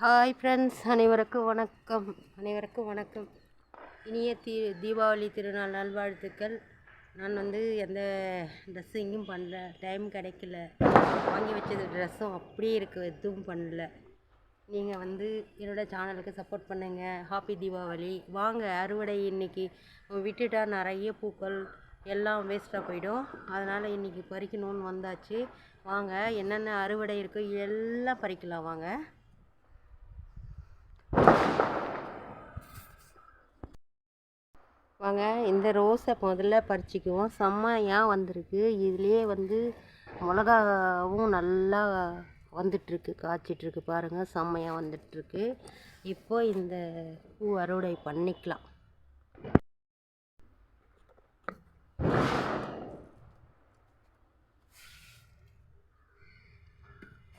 Hi friends அனைவருக்கும் வணக்கம். அனைவருக்கும் வணக்கம். இனிய தீ தீபாவளி திருநாள் நல்வாழ்த்துக்கள். நான் வந்து எந்த ட்ரெஸ்ஸிங்கும் பண்ணல. டைம் கிடைக்கல. வாங்கி வச்சது ட்ரெஸ்ஸும் அப்படியே இருக்குது எதுவும் பண்ணல. நீங்கள் வந்து என்னோடய சேனலுக்கு சப்போர்ட் பண்ணுங்கள் ஹாப்பி தீபாவளி. வாங்க அறுவடை இன்னைக்கு விட்டுட்டா நிறைய பூக்கள் எல்லாம் வேஸ்ட்டாக போயிடும். அதனால் இன்றைக்கி பறிக்கணும்னு வந்தாச்சு. வாங்க என்னென்ன அறுவடை இருக்கோ எல்லாம் பறிக்கலாம். வாங்க. வாங்க. இந்த ரோஸை முதல்ல பறிச்சிக்குவோம். செம்மையாக வந்திருக்கு. இதுலேயே வந்து மிளகாவும் நல்லா வந்துட்டுருக்கு. காய்ச்சிட்ருக்கு பாருங்கள் செம்மையாக வந்துட்டுருக்கு. இப்போது இந்த பூ அறுவடை பண்ணிக்கலாம்.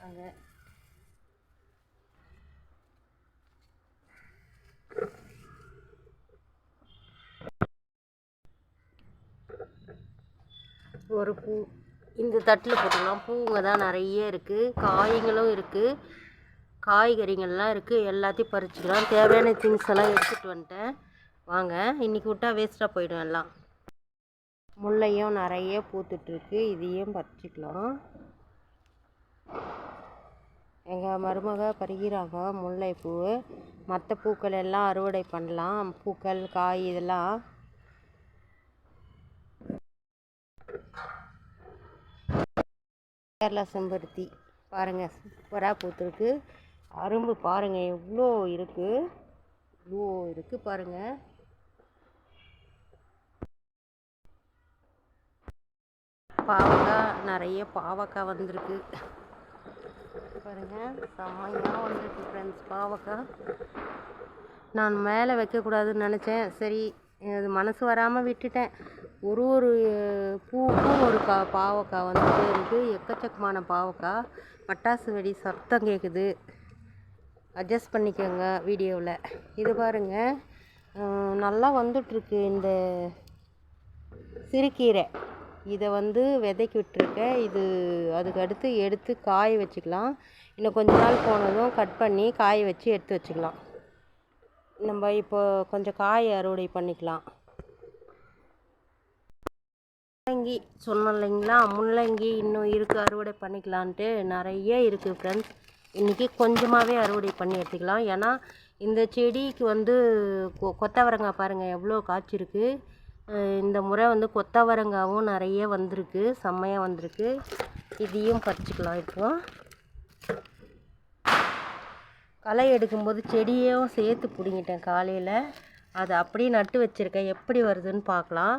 அதை ஒரு பூ. இந்த தட்டில் போட்டுக்கலாம் பூங்க தான் நிறைய இருக்குது காய்களும் இருக்குது காய்கறிகள்லாம் இருக்குது எல்லாத்தையும் பறிச்சுக்கலாம். தேவையான திங்ஸ் எல்லாம் எடுத்துகிட்டு வந்துட்டேன். வாங்க இன்றைக்கி விட்டால் வேஸ்ட்டாக போயிடும் எல்லாம். முல்லையும் நிறைய பூத்துட்ருக்கு இதையும் பறிச்சிக்கலாம். எங்கள் மருமக பறிக்கிறாங்க முல்லைப்பூ. மற்ற பூக்கள் எல்லாம் அறுவடை பண்ணலாம். பூக்கள் காய் இதெல்லாம் கேரளா செம்பருத்தி பாருங்கள் சூப்பராக பூத்துருக்கு. அரும்பு பாருங்கள் எவ்வளோ இருக்குது இவ்வளோ இருக்குது பாருங்கள் பாவக்காய் நிறைய பாவக்காய் வந்திருக்கு. பாருங்கள் செம்மையாக வந்திருக்கு ஃப்ரெண்ட்ஸ் பாவக்காய். நான் மேலே வைக்கக்கூடாதுன்னு நினச்சேன். சரி அது மனசு வராமல் விட்டுட்டேன். ஒரு ஒரு பூவுக்கும் ஒரு கா பாவக்காய் வந்துட்டே இருக்குது எக்கச்சக்கமான பாவக்காய். பட்டாசு வெடி சத்தம் கேட்குது அட்ஜஸ்ட் பண்ணிக்கோங்க வீடியோவில். இது பாருங்கள் நல்லா வந்துட்டுருக்கு இந்த சிறுகீரை. இதை வந்து விதைக்கி விட்டுருக்கேன். இது அதுக்கு அடுத்து எடுத்து காய வச்சுக்கலாம். இன்னும் கொஞ்ச நாள் போனதும் கட் பண்ணி காய வச்சு எடுத்து வச்சுக்கலாம். நம்ம இப்போ கொஞ்சம் காய் அறுவடை பண்ணிக்கலாம். முள்ளங்கி சொன்னோம் இல்லைங்களா? முள்ளங்கி இன்னும் இருக்குது அறுவடை பண்ணிக்கலான்ட்டு நிறைய இருக்குது ஃப்ரெண்ட்ஸ் இன்றைக்கி கொஞ்சமாகவே அறுவடை பண்ணி எடுத்துக்கலாம். ஏன்னா இந்த செடிக்கு வந்து கொ கொத்தவரங்காய் பாருங்கள் எவ்வளோ காய்ச்சிருக்கு. இந்த முறை வந்து கொத்தவரங்காவும் நிறைய வந்திருக்கு செம்மையாக வந்திருக்கு. இதையும் பறிச்சிக்கலாம் இப்போ. களை எடுக்கும்போது செடியும் சேர்த்து பிடுங்கிட்டேன் காலையில். அதை அப்படியே நட்டு வச்சுருக்கேன். எப்படி வருதுன்னு பார்க்கலாம்.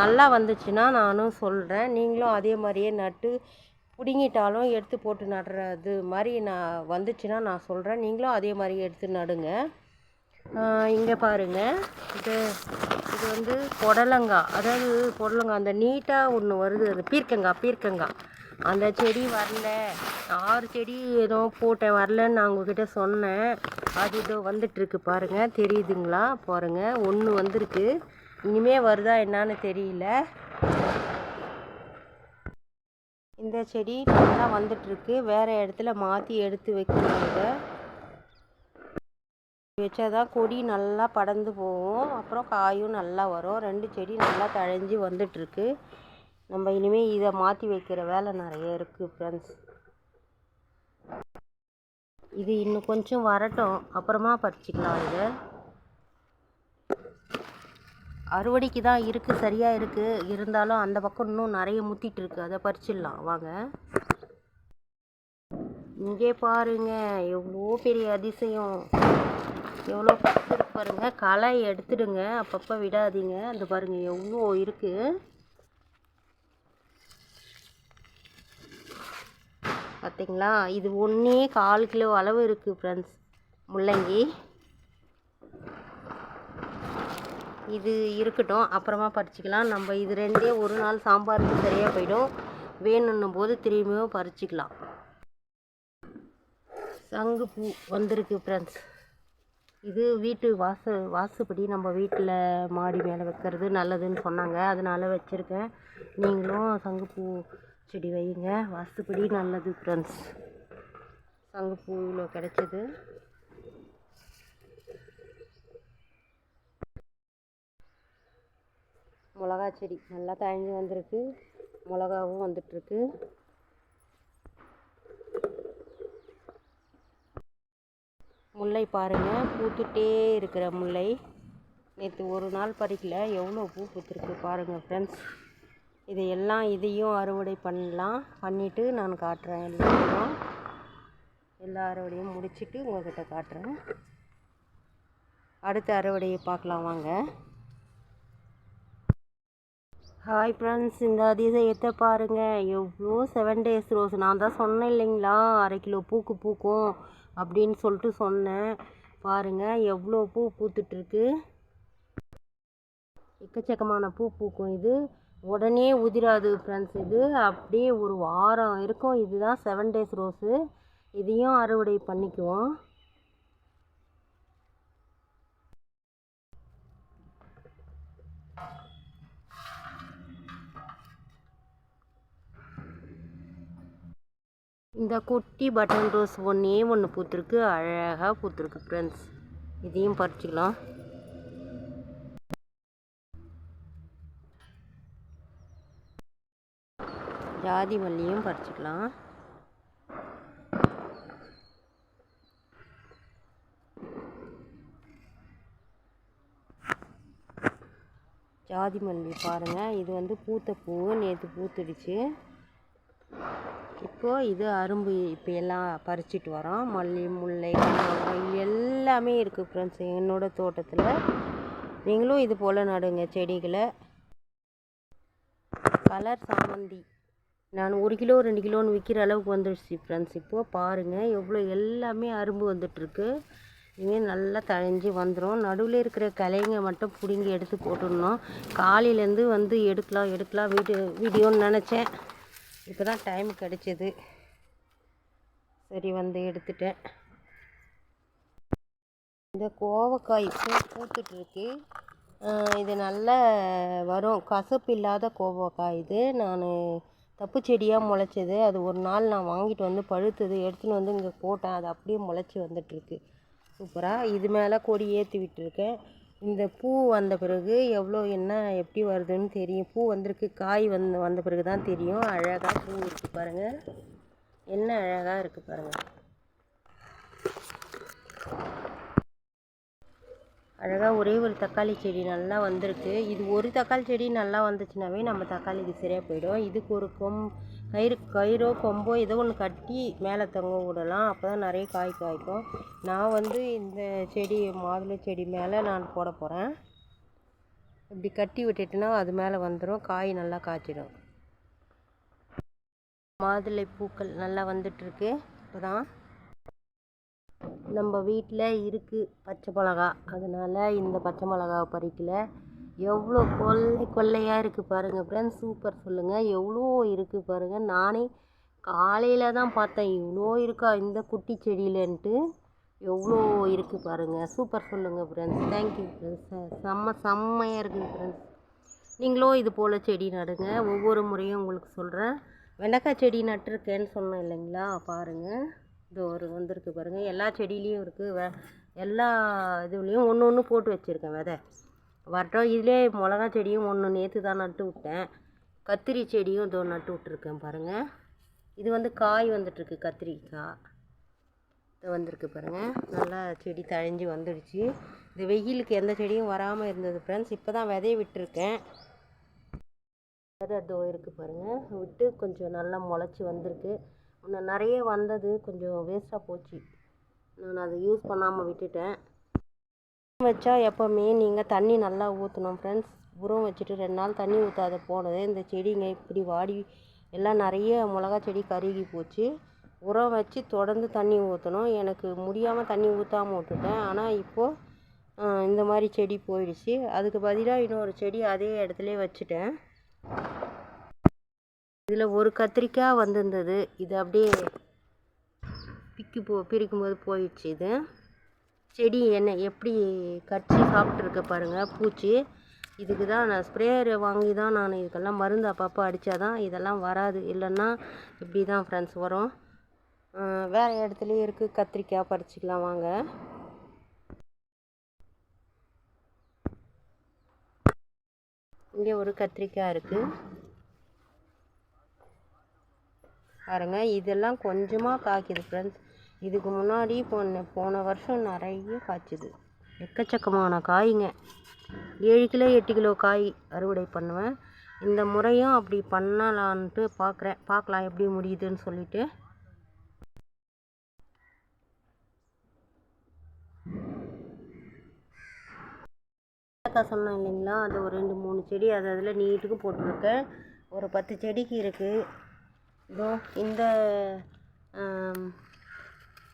நல்லா வந்துச்சுன்னா நானும் சொல்கிறேன் நீங்களும் அதே மாதிரியே நட்டு பிடுங்கிட்டாலும் எடுத்து போட்டு நடுறது மாதிரி நான் வந்துச்சுன்னா நான் சொல்கிறேன் நீங்களும் அதே மாதிரி எடுத்து நடுங்க. இங்கே பாருங்கள் இது இது வந்து புடலங்காய். அதாவது புடலங்காய் அந்த நீட்டாக ஒன்று வருது. அது பீர்க்கங்காய் பீர்க்கங்காய். அந்த செடி வரல. ஆறு செடி ஏதோ போட்டேன் வரலன்னு நான் உங்ககிட்ட சொன்னேன். அது இதோ வந்துட்டுருக்கு பாருங்கள் தெரியுதுங்களா? பாருங்கள் ஒன்று வந்திருக்கு. இனிமே வருதா என்னான்னு தெரியல. இந்த செடி நல்லா வந்துட்டுருக்கு. வேறு இடத்துல மாற்றி எடுத்து வைக்கணும் இதை. வச்சாதான் கொடி நல்லா படர்ந்து போகும். அப்புறம் காயும் நல்லா வரும். ரெண்டு செடி நல்லா தழைஞ்சி வந்துட்டுருக்கு. நம்ம இனிமேல் இதை மாற்றி வைக்கிற வேலை நிறைய இருக்குது ஃப்ரெண்ட்ஸ் இது இன்னும் கொஞ்சம் வரட்டும். அப்புறமா பறிச்சிக்கலாம் இதை. அறுவடைக்கு தான் இருக்குது சரியாக இருக்குது இருந்தாலும் அந்த பக்கம் இன்னும் நிறைய முத்திட்டு இருக்குது அதை பறிச்சிடலாம். வாங்க. இங்கே பாருங்க எவ்வளோ பெரிய அதிசயம். எவ்வளோ பாருங்க. களை எடுத்துடுங்க. அப்பப்போ விடாதீங்க. அந்த பாருங்கள் எவ்வளோ இருக்குது பார்த்திங்களா இது ஒன்றே கால் கிலோ அளவு இருக்குது ஃப்ரெண்ட்ஸ் முள்ளங்கி. இது இருக்கட்டும். அப்புறமா பறிச்சிக்கலாம். நம்ம இது ரெண்டே ஒரு நாள் சாம்பாருக்கு சரியாக போயிடும். வேணுன்னும் போது திரும்பியும் பறிச்சிக்கலாம். சங்குப்பூ வந்திருக்கு ஃப்ரெண்ட்ஸ் இது வீட்டு வாச வாசுப்படி நம்ம வீட்டில் மாடி மேலே வைக்கிறது நல்லதுன்னு சொன்னாங்க. அதனால் வச்சுருக்கேன். நீங்களும் சங்குப்பூ செடி வையுங்க. வாஸ்துப்படி நல்லது ஃப்ரெண்ட்ஸ் சங்குப்பூ இவ்வளோ கிடச்சிது. மிளகா செடி நல்லா தழிஞ்சு வந்திருக்கு. மிளகாவும் வந்துட்டுருக்கு. முல்லை பாருங்கள் பூத்துட்டே இருக்கிற முல்லை. நேற்று ஒரு நாள் பறிக்கல. எவ்வளோ பூ பூத்துருக்கு பாருங்கள் ஃப்ரெண்ட்ஸ் இதையெல்லாம் இதையும் அறுவடை பண்ணலாம். பண்ணிவிட்டு நான் காட்டுறேன் எல்லாத்தையும். எல்லா அறுவடையும் முடிச்சுட்டு உங்கள்கிட்ட காட்டுறேன். அடுத்த அறுவடையை பார்க்கலாம் வாங்க. ஹாய் ஃப்ரெண்ட்ஸ் இந்த அதிசயத்தை பாருங்கள் எவ்வளோ செவன் டேஸ் ரோஸ் நான் தான் சொன்னேன் இல்லைங்களா? அரை கிலோ பூக்கு பூக்கும் அப்படின்னு சொல்லிட்டு சொன்னேன். பாருங்கள் எவ்வளோ பூ பூத்துட்ருக்கு எக்கச்சக்கமான பூ பூக்கும் இது. உடனே உதிராது ஃப்ரெண்ட்ஸ் இது அப்படியே ஒரு வாரம் இருக்கும். இதுதான் செவன் டேஸ் ரோஸு இதையும் அறுவடை பண்ணிக்குவோம். இந்த குட்டி பட்டன் ரோஸ் ஒன்றே ஒன்று பூத்துருக்கு. அழகாக பூத்துருக்கு ஃப்ரெண்ட்ஸ் இதையும் பறிச்சுக்கலாம். ஜாதி மல்லியும் பறிச்சுக்கலாம். ஜாதி மல்லி பாருங்கள் இது வந்து பூத்த பூ நேற்று பூத்துடுச்சு. இப்போது இது அரும்பு இப்போ எல்லாம் பறிச்சிட்டு வரோம். மல்லி முல்லை எல்லாமே இருக்குது ஃப்ரெண்ட்ஸ் என்னோடய தோட்டத்தில். நீங்களும் இது போல் நடுங்க செடிகளை. கலர் சாமந்தி நான் ஒரு கிலோ ரெண்டு கிலோன்னு விற்கிற அளவுக்கு வந்துடுச்சு ஃப்ரெண்ட்ஸ் இப்போது பாருங்கள் எவ்வளோ எல்லாமே அரும்பு வந்துட்டுருக்கு. இனிமேல் நல்லா தழைஞ்சி வந்துடும் நடுவில் இருக்கிற கலைங்க மட்டும் பிடுங்கி எடுத்து போட்டுடணும். காலையிலேருந்து வந்து எடுக்கலாம் எடுக்கலாம் வீடியோ வீடியோன்னு நினச்சேன். இப்போ தான் டைம் கிடச்சிது. சரி வந்து எடுத்துட்டேன். இந்த கோவக்காய் இப்போ பூத்துட்ருக்கு இது நல்ல வரும். கசப்பு இல்லாத கோவக்காய் இது. நான் தப்பு செடியாக முளைச்சது. அது ஒரு நாள் நான் வாங்கிட்டு வந்து பழுத்தது எடுத்துன்னு வந்து இங்கே போட்டேன். அது அப்படியே முளைச்சி வந்துட்டுருக்கு. சூப்பராக இது மேலே கொடி ஏற்றி விட்டுருக்கேன். இந்த பூ வந்த பிறகு எவ்வளோ என்ன எப்படி வருதுன்னு தெரியும். பூ வந்திருக்கு. காய் வந்து வந்த பிறகு தான் தெரியும். அழகாக பூ இருக்குது பாருங்கள் என்ன அழகாக இருக்குது பாருங்கள் அழகாக ஒரே ஒரு தக்காளி செடி நல்லா வந்திருக்கு. இது ஒரு தக்காளி செடி நல்லா வந்துச்சுனாவே நம்ம தக்காளிக்கு சரியாக போயிடும். இதுக்கு ஒரு கொம் கயிறு கயிறோ கொம்போ ஏதோ ஒன்று கட்டி மேலே தொங்க விடலாம். அப்போ தான் நிறைய காய் காய்க்கும். நான் வந்து இந்த செடி மாதுளை செடி மேலே நான் போட போகிறேன் இப்படி கட்டி விட்டுட்டுனா அது மேலே வந்துடும் காய் நல்லா காய்ச்சிடும். மாதுளை பூக்கள் நல்லா வந்துட்டுருக்கு. இப்போ தான் நம்ம வீட்டில் இருக்குது பச்சை மிளகா. அதனால் இந்த பச்சை மிளகாவை பறிக்கல. எவ்வளோ கொள்ளை கொள்ளையாக இருக்குது பாருங்கள் ஃப்ரெண்ட்ஸ் சூப்பர் சொல்லுங்கள் எவ்வளோ இருக்குது பாருங்கள் நானே காலையில் தான் பார்த்தேன். இவ்வளோ இருக்கா இந்த குட்டி செடியிலன்ட்டு. எவ்வளோ இருக்குது பாருங்கள் சூப்பர் சொல்லுங்கள் ஃப்ரெண்ட்ஸ் தேங்க்யூ ஃப்ரெண்ட்ஸ் செம்ம செம்மையாக இருக்குது ஃப்ரெண்ட்ஸ் நீங்களும் இது போல் செடி நடுங்க. ஒவ்வொரு முறையும் உங்களுக்கு சொல்கிறேன் வெண்டைக்காய் செடி நட்டுருக்கேன்னு சொன்னேன் இல்லைங்களா? பாருங்கள் இதோ ஒரு வந்திருக்கு பாருங்கள் எல்லா செடியிலையும் இருக்குது வெ எல்லா இதுலேயும் ஒன்று ஒன்று போட்டு வச்சுருக்கேன் விதை. வரட்டும் இதிலே மிளகா செடியும் ஒன்று நேற்று தான் நட்டு விட்டேன். கத்திரி செடியும் இதோ நட்டு விட்ருக்கேன் பாருங்கள் இது வந்து காய் வந்துட்டுருக்கு கத்திரிக்காய். இது வந்திருக்கு பாருங்கள் நல்லா செடி தழிஞ்சு வந்துடுச்சு. இந்த வெயிலுக்கு எந்த செடியும் வராமல் இருந்தது ஃப்ரெண்ட்ஸ் இப்போ தான் விதைய விட்டுருக்கேன். விதை இதோ இருக்குது பாருங்கள் விட்டு கொஞ்சம் நல்லா முளைச்சி வந்திருக்கு. முன்ன நிறைய வந்தது கொஞ்சம் வேஸ்ட்டாக போச்சு. நான் அதை யூஸ் பண்ணாமல் விட்டுட்டேன். வச்சா எப்போவுமே நீங்கள் தண்ணி நல்லா ஊற்றணும் ஃப்ரெண்ட்ஸ் உரம் வச்சுட்டு ரெண்டு நாள் தண்ணி ஊற்றாத போனது இந்த செடிங்க இப்படி வாடி எல்லாம் நிறைய மிளகா செடி கருகி போச்சு. உரம் வச்சு தொடர்ந்து தண்ணி ஊற்றணும் எனக்கு முடியாமல் தண்ணி ஊற்றாமல் விட்டுட்டேன். ஆனால் இப்போது இந்த மாதிரி செடி போயிடுச்சு. அதுக்கு பதிலாக இன்னொரு செடி அதே இடத்துல வச்சுட்டேன். இதில் ஒரு கத்திரிக்காய் வந்திருந்தது. இது அப்படியே பிக்கி போ பிரிக்கும்போது போயிடுச்சு இது. செடி என்ன எப்படி கட்சி சாப்பிட்ருக்க பாருங்கள் பூச்சி. இதுக்கு தான் நான் ஸ்ப்ரேயர் வாங்கி தான் நான் இதுக்கெல்லாம் மருந்து அப்பப்போ அடித்தா தான் இதெல்லாம் வராது. இல்லைன்னா இப்படி தான் ஃப்ரெண்ட்ஸ் வரும். வேறு இடத்துலையும் இருக்குது கத்திரிக்காய் பறிச்சிக்கலாம் வாங்க. இங்கே ஒரு கத்திரிக்காய் இருக்குது பாருங்கள் இதெல்லாம் கொஞ்சமாக காய்க்குது ஃப்ரெண்ட்ஸ் இதுக்கு முன்னாடி போன போன வருஷம் நிறைய காய்ச்சுது. எக்கச்சக்கமான காய்ங்க. ஏழு கிலோ எட்டு கிலோ காய் அறுவடை பண்ணுவேன். இந்த முறையும் அப்படி பண்ணலான்ட்டு பார்க்குறேன் பார்க்கலாம் எப்படி முடியுதுன்னு சொல்லிட்டு. சொன்னேன் இல்லைங்களா அது ஒரு ரெண்டு மூணு செடி அது அதில் நீட்டுக்கு போட்டிருக்கேன். ஒரு பத்து செடிக்கு இருக்குது இதோ இந்த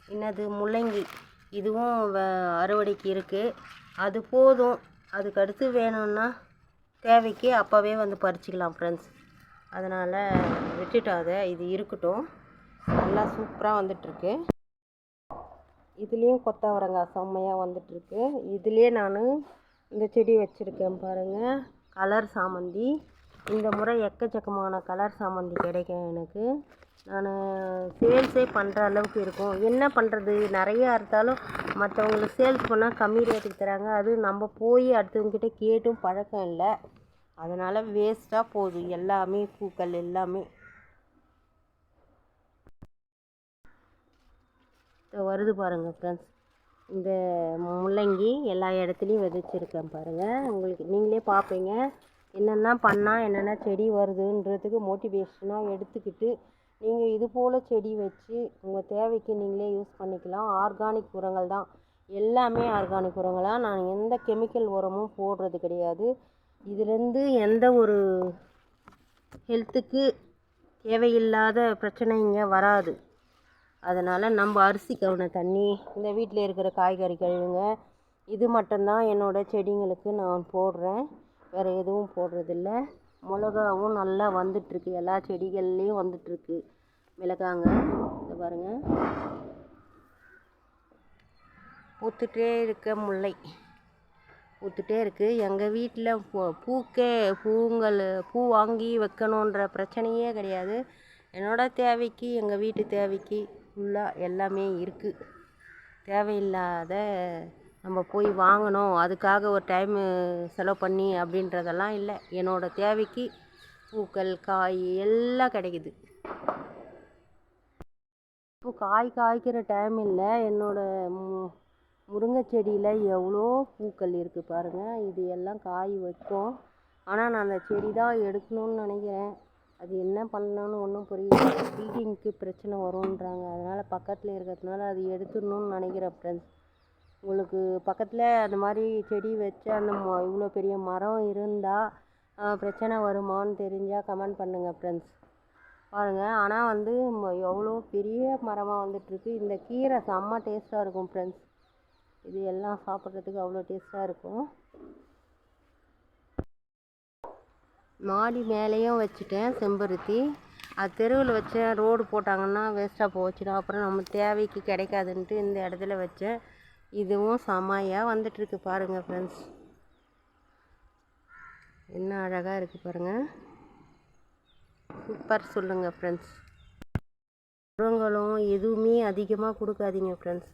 என்னது முள்ளங்கி. இதுவும் வ- அறுவடைக்கு இருக்குது அது போதும். அதுக்கு அடுத்து வேணும்னா தேவைக்கு அப்போவே வந்து பறிச்சிக்கலாம் ஃப்ரெண்ட்ஸ் அதனால் விட்டுட்டாத. இது இருக்கட்டும். நல்லா சூப்பராக வந்துட்டுருக்கு. இதுலேயும் கொத்தவரங்காய் செம்மையாக வந்துட்டுருக்கு. இதுலேயே நான் இந்த செடி வச்சுருக்கேன் பாருங்கள் கலர் சாமந்தி. இந்த முறை எக்கச்சக்கமான கலர் சாமந்தி கிடைக்கும் எனக்கு. நான் சேல்ஸே பண்ணுற அளவுக்கு இருக்கும். என்ன பண்ணுறது நிறையா இருந்தாலும் மற்றவங்களுக்கு சேல்ஸ் பண்ணால் கம்மி ரேட்டுக்கு தராங்க. அது நம்ம போய் அடுத்தவங்கக்கிட்ட கேட்டும் பழக்கம் இல்லை. அதனால் வேஸ்ட்டாக போகுது. எல்லாமே பூக்கள் எல்லாமே. வருது பாருங்கள் ஃப்ரெண்ட்ஸ் இந்த முள்ளங்கி எல்லா இடத்துலையும் விதைச்சிருக்கேன் பாருங்கள் உங்களுக்கு நீங்களே பார்ப்பீங்க. என்னென்ன பண்ணால் என்னென்ன செடி வருதுன்றதுக்கு மோட்டிவேஷனாக எடுத்துக்கிட்டு நீங்கள் இது போல் செடி வச்சு உங்கள் தேவைக்கு நீங்களே யூஸ் பண்ணிக்கலாம். ஆர்கானிக் உரங்கள் தான். எல்லாமே ஆர்கானிக் உரங்களாக நான் எந்த கெமிக்கல் உரமும் போடுறது கிடையாது. இதுலேருந்து எந்த ஒரு ஹெல்த்துக்கு தேவையில்லாத பிரச்சனை இங்கே வராது. அதனால் நம்ம அரிசி கவுன தண்ணி இந்த வீட்டில் இருக்கிற காய்கறி கழிவுங்க இது மட்டும்தான் என்னோடய செடிங்களுக்கு நான் போடுறேன். வேறு எதுவும் போடுறதில்ல. மிளகாவும் நல்லா வந்துட்டுருக்கு. எல்லா செடிகள்லேயும் வந்துட்டுருக்கு. மிளகாங்க. இதை பாருங்கள் பூத்துட்டே இருக்க முல்லை. பூத்துட்டே இருக்குது எங்கள் வீட்டில் பூ பூக்கே பூங்கள் பூ வாங்கி வைக்கணுன்ற பிரச்சனையே கிடையாது. என்னோடய தேவைக்கு எங்கள் வீட்டு தேவைக்கு ஃபுல்லாக எல்லாமே இருக்குது தேவையில்லாத நம்ம போய் வாங்கணும் அதுக்காக ஒரு டைமு செலவு பண்ணி அப்படின்றதெல்லாம் இல்லை. என்னோடய தேவைக்கு பூக்கள் காய் எல்லாம் கிடைக்குது. இப்போ காய் காய்க்கிற டைம் இல்லை. என்னோட மு முருங்கை செடியில் எவ்வளோ பூக்கள் இருக்குது பாருங்கள் இது எல்லாம் காய் வைக்கும். ஆனால் நான் அந்த செடி தான் எடுக்கணும்னு நினைக்கிறேன். அது என்ன பண்ணணும்னு ஒன்றும் புரியல. ப்ரீடிங்க்கு பிரச்சனை வரும்ன்றாங்க. அதனால் பக்கத்தில் இருக்கிறதுனால அது எடுத்துடணும்னு நினைக்கிறேன் ஃப்ரெண்ட்ஸ் உங்களுக்கு பக்கத்தில் அந்த மாதிரி செடி வச்சு அந்த ம இவ்வளோ பெரிய மரம் இருந்தால் பிரச்சனை வருமான்னு தெரிஞ்சால் கமெண்ட் பண்ணுங்கள் ஃப்ரெண்ட்ஸ் பாருங்கள் ஆனால் வந்து எவ்வளோ பெரிய மரமாக வந்துட்டுருக்கு. இந்த கீரை செம்ம டேஸ்ட்டாக இருக்கும் ஃப்ரெண்ட்ஸ் இது எல்லாம் சாப்பிட்றதுக்கு அவ்வளோ டேஸ்ட்டாக இருக்கும். மாடி மேலேயும் வச்சுட்டேன் செம்பருத்தி. அது தெருவில் வச்சேன் ரோடு போட்டாங்கன்னா வேஸ்ட்டாக போச்சுடும் அப்புறம் நம்ம தேவைக்கு கிடைக்காதுன்ட்டு இந்த இடத்துல வச்சேன். இதுவும் செமையாக வந்துட்டுருக்கு பாருங்கள் ஃப்ரெண்ட்ஸ் என்ன அழகாக இருக்குது பாருங்கள் சூப்பர் சொல்லுங்கள் ஃப்ரெண்ட்ஸ் உரங்களும் எதுவுமே அதிகமாக கொடுக்காதீங்க ஃப்ரெண்ட்ஸ்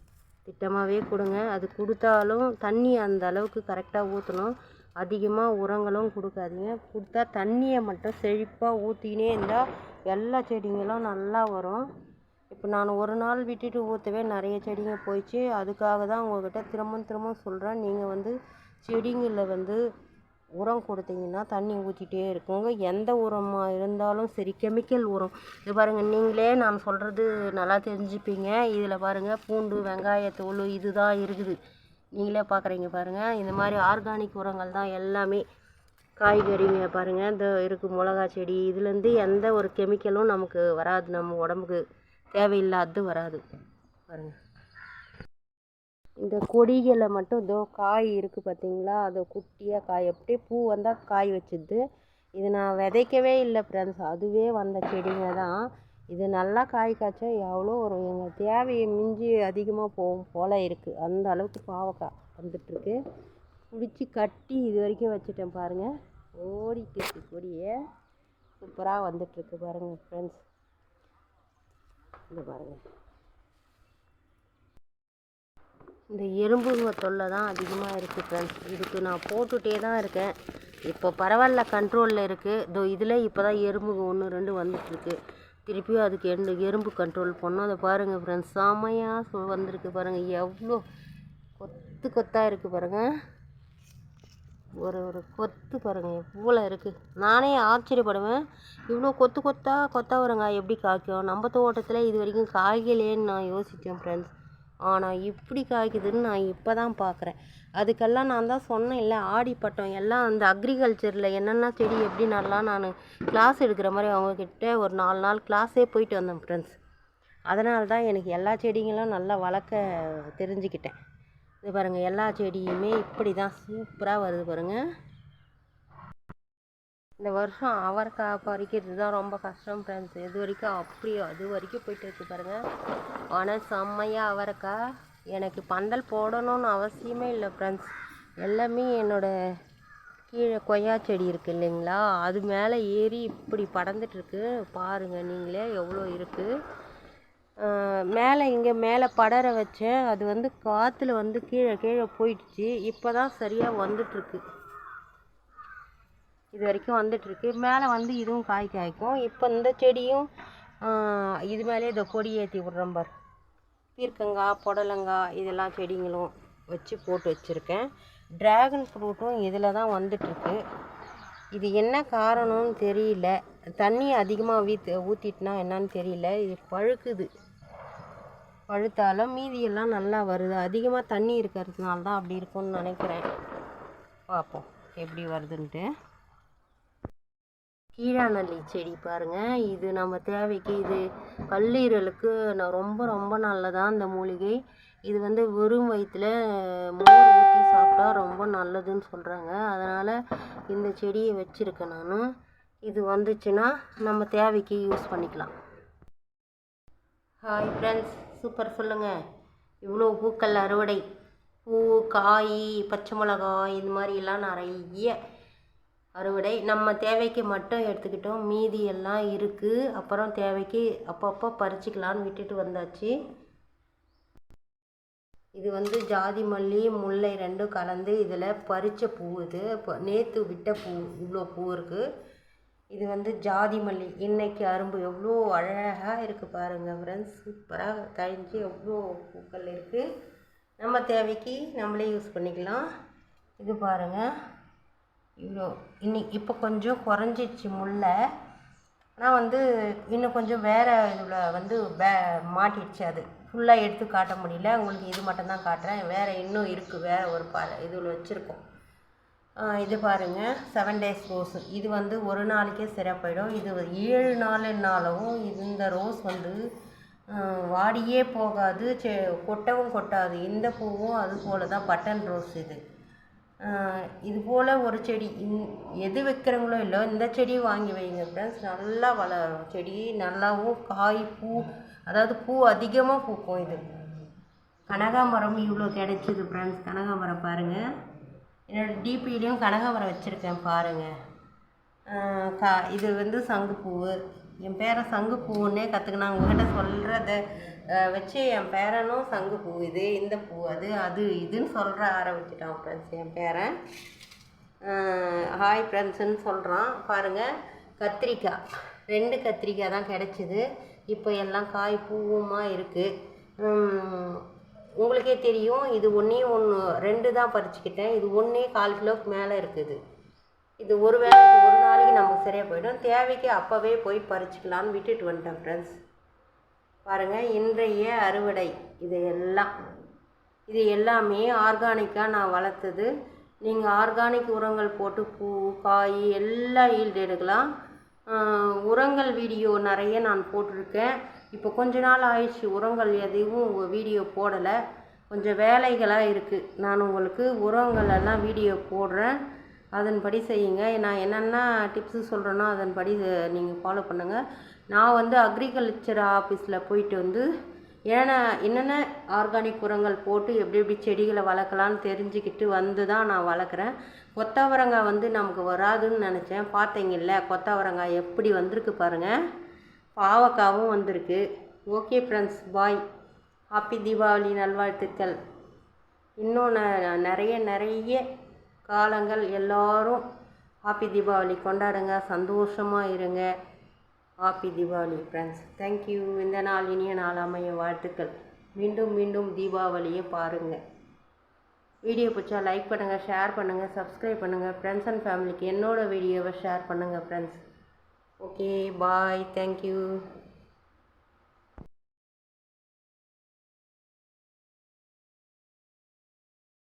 திட்டமாகவே கொடுங்க. அது கொடுத்தாலும் தண்ணி அந்த அளவுக்கு கரெக்டாக ஊற்றணும் அதிகமாக உரங்களும் கொடுக்காதீங்க. கொடுத்தா தண்ணியை மட்டும் செழிப்பாக ஊற்றினே இருந்தால் எல்லா செடிங்களும் நல்லா வரும். இப்போ நான் ஒரு நாள் விட்டுட்டு ஊற்றவே நிறைய செடிங்க போயிடுச்சு அதுக்காக தான் உங்கள்கிட்ட திரும்பவும் திரும்பவும் சொல்கிறேன் நீங்கள் வந்து செடிங்களில் வந்து உரம் கொடுத்தீங்கன்னா தண்ணி ஊற்றிட்டே இருக்குங்க. எந்த உரமாக இருந்தாலும் சரி கெமிக்கல் உரம். இது பாருங்கள் நீங்களே நான் சொல்கிறது நல்லா தெரிஞ்சுப்பீங்க. இதில் பாருங்கள் பூண்டு வெங்காயத்தூள் இதுதான் இருக்குது. நீங்களே பார்க்குறீங்க பாருங்கள் இந்த மாதிரி ஆர்கானிக் உரங்கள் தான் எல்லாமே. காய்கறிங்க பாருங்கள் இந்த இருக்குது மிளகா செடி. இதுலேருந்து எந்த ஒரு கெமிக்கலும் நமக்கு வராது நம்ம உடம்புக்கு. தேவையில்லாதது வராது. பாருங்கள் இந்த கொடிகளை மட்டும் இதோ காய் இருக்குது பார்த்தீங்களா அது குட்டியாக காய் அப்படியே பூ வந்தால் காய் வச்சுது. இது நான் விதைக்கவே இல்லை ஃப்ரெண்ட்ஸ் அதுவே வந்த செடிங்க தான். இது நல்லா காய் காய்ச்சா எவ்வளோ ஒரு எங்கள் தேவையை மிஞ்சி அதிகமாக போகும் போல் இருக்குது அந்த அளவுக்கு பாவக்காய் வந்துட்டுருக்கு. பிடிச்சி கட்டி இது வரைக்கும் வச்சுட்டேன் பாருங்கள் ஓடிட்டு இருக்கு கொடியே. சூப்பராக வந்துட்டுருக்கு பாருங்கள் ஃப்ரெண்ட்ஸ் இந்த பாருங்கள் இந்த எறும்புருவ தொல்லை தான் அதிகமாக இருக்குது ஃப்ரெண்ட்ஸ் இதுக்கு நான் போட்டுகிட்டே தான் இருக்கேன். இப்போ பரவாயில்ல கண்ட்ரோலில் இருக்குது இதோ இதில் இப்போ தான் எறும்பு ஒன்று ரெண்டு வந்துட்டுருக்கு. திருப்பியும் அதுக்கு எண்டு எறும்பு கண்ட்ரோல் பண்ணோம் அதை பாருங்கள் ஃப்ரெண்ட்ஸ் செமையாக வந்திருக்கு பாருங்கள் எவ்வளோ கொத்து கொத்தாக இருக்குது பாருங்கள் ஒரு ஒரு கொத்து பாருங்கள் எவ்வளோ இருக்குது நானே ஆச்சரியப்படுவேன். இவ்வளோ கொத்து கொத்தா கொத்தவரங்காய் எப்படி காய்க்கும்? நம்ம தோட்டத்தில் இது வரைக்கும் காய்கலேன்னு நான் யோசித்தேன் ஃப்ரெண்ட்ஸ் ஆனால் இப்படி காய்க்குதுன்னு நான் இப்போ தான் பார்க்குறேன் அதுக்கெல்லாம் நான் தான் சொன்னேன் இல்லை ஆடி பட்டம் எல்லாம் அந்த அக்ரிகல்ச்சரில் என்னென்ன செடி எப்படி நல்லா நான் கிளாஸ் எடுக்கிற மாதிரி அவங்கக்கிட்ட ஒரு நாலு நாள் கிளாஸே போயிட்டு வந்தேன் ஃப்ரெண்ட்ஸ் அதனால தான் எனக்கு எல்லா செடிங்களும் நல்லா வளர்க்க தெரிஞ்சுக்கிட்டேன். இது பாருங்கள் எல்லா செடியுமே இப்படி தான் சூப்பராக வருது பாருங்கள் இந்த வருஷம் அவரைக்காய் பறிக்கிறது தான் ரொம்ப கஷ்டம் ஃப்ரெண்ட்ஸ் இது வரைக்கும் அப்படியே அது வரைக்கும் போயிட்டு இருக்கு பாருங்கள் ஆனால் செம்மையாக அவரைக்காய். எனக்கு பந்தல் போடணும்னு அவசியமே இல்லை ஃப்ரெண்ட்ஸ் எல்லாமே என்னோடய கீழே கொய்யா செடி இருக்குது இல்லைங்களா? அது மேலே ஏறி இப்படி படந்துட்டுருக்கு பாருங்கள் நீங்களே எவ்வளோ இருக்குது மேலே இங்கே மேலே படர வச்சேன். அது வந்து காற்றுல வந்து கீழே கீழே போயிடுச்சு. இப்போ தான் சரியாக வந்துட்டுருக்கு. இது வரைக்கும் வந்துட்டுருக்கு. மேலே வந்து இதுவும் காய் காய்க்கும். இப்போ இந்த செடியும் இது மேலே இதை கொடி ஏற்றி விட்றேன் பார். பீர்க்கங்காய் புடலங்காய் இதெல்லாம் செடிங்களும் வச்சு போட்டு வச்சுருக்கேன். ட்ராகன் ஃப்ரூட்டும் இதில் தான் வந்துட்டுருக்கு. இது என்ன காரணம்னு தெரியல. தண்ணி அதிகமாக வீத்து ஊற்றிட்டுனா என்னன்னு தெரியல. இது பழுக்குது. பழுத்தாலும் மீதியெல்லாம் நல்லா வருது. அதிகமாக தண்ணி இருக்கிறதுனால தான் அப்படி இருக்கும்னு நினைக்கிறேன். பார்ப்போம் எப்படி வருதுன்ட்டு. கீழாநல்லி செடி பாருங்கள் இது நம்ம தேவைக்கு இது கல்லீரலுக்கு நான் ரொம்ப ரொம்ப நல்லதான் இந்த மூலிகை. இது வந்து வெறும் வயிற்றில் மோர் ஊற்றி சாப்பிட்டா ரொம்ப நல்லதுன்னு சொல்கிறாங்க அதனால் இந்த செடியை வச்சுருக்கேன் நான். இது வந்துச்சுன்னா நம்ம தேவைக்கு யூஸ் பண்ணிக்கலாம். ஹாய் ஃப்ரெண்ட்ஸ் சூப்பர் சொல்லுங்கள் இவ்வளோ பூக்கள் அறுவடை. பூ காய் பச்சை மிளகாய் இது மாதிரிலாம் நிறைய அறுவடை. நம்ம தேவைக்கு மட்டும் எடுத்துக்கிட்டோம். மீதி எல்லாம் இருக்குது அப்புறம் தேவைக்கு அப்பப்போ பறிச்சிக்கலான்னு விட்டுட்டு வந்தாச்சு. இது வந்து ஜாதி மல்லி முல்லை ரெண்டும் கலந்து இதில் பறித்த பூ இது. இப்போ நேற்று விட்ட பூ இவ்வளோ பூ இருக்குது இது வந்து ஜாதி மல்லி. இன்னைக்கு அரும்பு எவ்வளோ அழகாக இருக்குது பாருங்கள் ஃப்ரெண்ட்ஸ் சூப்பராக தழிஞ்சு எவ்வளோ பூக்கள் இருக்குது நம்ம தேவைக்கு நம்மளே யூஸ் பண்ணிக்கலாம். இது பாருங்கள் இவ்வளோ இன்னைக்கு இப்போ கொஞ்சம் குறைஞ்சிடுச்சு முல்லை ஆனால் வந்து இன்னும் கொஞ்சம் வேறு இதில் வந்து வே மாட்டிடுச்சு அது. ஃபுல்லாக எடுத்து காட்ட முடியல. உங்களுக்கு இது மட்டும்தான் காட்டுறேன். வேறு இன்னும் இருக்குது வேறு ஒரு ப இதில் வச்சுருக்கோம். இது பாருங்கள் செவன் டேஸ் ரோஸ் இது வந்து ஒரு நாளைக்கே சிறப்பாயிடும். இது ஏழு நாளுனாலும் இந்த ரோஸ் வந்து வாடியே போகாது செ கொட்டவும் கொட்டாது. இந்த பூவும் அது போல் தான் பட்டன் ரோஸ் இது. இது போல் ஒரு செடி இந் எது வைக்கிறவங்களோ இல்லை இந்த செடி வாங்கி வைங்க ஃப்ரெண்ட்ஸ் நல்லா வளரும் செடி நல்லாவும் காய் பூ அதாவது பூ அதிகமாக பூக்கும் இது. கனகாமரம் இவ்வளோ கிடைச்சிது ஃப்ரெண்ட்ஸ் கனகாமரம் பாருங்கள் என்னோடய டிபிலையும் கனகாமரம் வச்சுருக்கேன் பாருங்கள் கா இது வந்து சங்குப்பூவு. என் பேரன் சங்குப்பூன்னே கற்றுக்கினான் உங்ககிட்ட சொல்கிறத வச்சு என் பேரனும் சங்குப்பூ இது இந்த பூ அது அது இதுன்னு சொல்கிற ஆரம்பிச்சிட்டான் ஃப்ரெண்ட்ஸ் என் பேரன். ஹாய் ஃப்ரெண்ட்ஸுன்னு சொல்கிறான் பாருங்கள் கத்திரிக்காய். ரெண்டு கத்திரிக்காய் தான் கிடச்சிது. இப்போ எல்லாம் காய் பூவுமா இருக்குது உங்களுக்கே தெரியும் இது ஒன்றே ஒன்று ரெண்டு தான் பறிச்சுக்கிட்டேன். இது ஒன்றே கால் கிலோவுக்கு மேலே இருக்குது. இது ஒரு வேளைக்கு ஒரு நாளைக்கு நமக்கு சரியாக போயிடும். தேவைக்கு அப்போவே போய் பறிச்சுக்கலான்னு விட்டுட்டு வந்துட்டேன் ஃப்ரெண்ட்ஸ் பாருங்கள் இன்றைய அறுவடை இது எல்லாம். இது எல்லாமே ஆர்கானிக்காக நான் வளர்த்தது. நீங்கள் ஆர்கானிக் உரங்கள் போட்டு பூ காய் எல்லாம் ஈல்டு எடுக்கலாம். உரங்கள் வீடியோ நிறைய நான் போட்டிருக்கேன். இப்போ கொஞ்ச நாள் ஆயிடுச்சு உரங்கள் எதுவும் வீடியோ போடலை. கொஞ்சம் வேலைகளாக இருக்குது நான் உங்களுக்கு உரங்கள் எல்லாம் வீடியோ போடுறேன். அதன்படி செய்யுங்க. நான் என்னென்ன டிப்ஸு சொல்கிறேனோ அதன்படி நீங்கள் ஃபாலோ பண்ணுங்கள் நான் வந்து அக்ரிகல்ச்சர் ஆஃபீஸில் போயிட்டு வந்து ஏன்னா என்னென்ன ஆர்கானிக் உரங்கள் போட்டு எப்படி எப்படி செடிகளை வளர்க்கலான்னு தெரிஞ்சுக்கிட்டு வந்து தான் நான் வளர்க்குறேன். கொத்தவரங்காய் வந்து நமக்கு வராதுன்னு நினச்சேன். பார்த்தீங்கல்ல கொத்தவரங்காய் எப்படி வந்திருக்கு பாருங்கள் பாவக்காவும் வந்திருக்கு. Okay friends bye. Happy Deepavali நல்வாழ்த்துக்கள். இன்னும் ந- நிறைய நிறைய காலங்கள் எல்லோரும் ஹாப்பி தீபாவளி கொண்டாடுங்க. சந்தோஷமாக இருங்க. Happy Deepavali friends. தேங்க்யூ இந்த நாள் இனிய நாள் அமைய வாழ்த்துக்கள். மீண்டும் மீண்டும் தீபாவளியை பாருங்கள் வீடியோ பிடிச்சா லைக் பண்ணுங்கள் ஷேர் பண்ணுங்கள் சப்ஸ்கிரைப் பண்ணுங்கள் ஃப்ரெண்ட்ஸ் அண்ட் ஃபேமிலிக்கு என்னோடய வீடியோவை ஷேர் பண்ணுங்கள் ஃப்ரெண்ட்ஸ் ஓகே பாய் தேங்க்யூ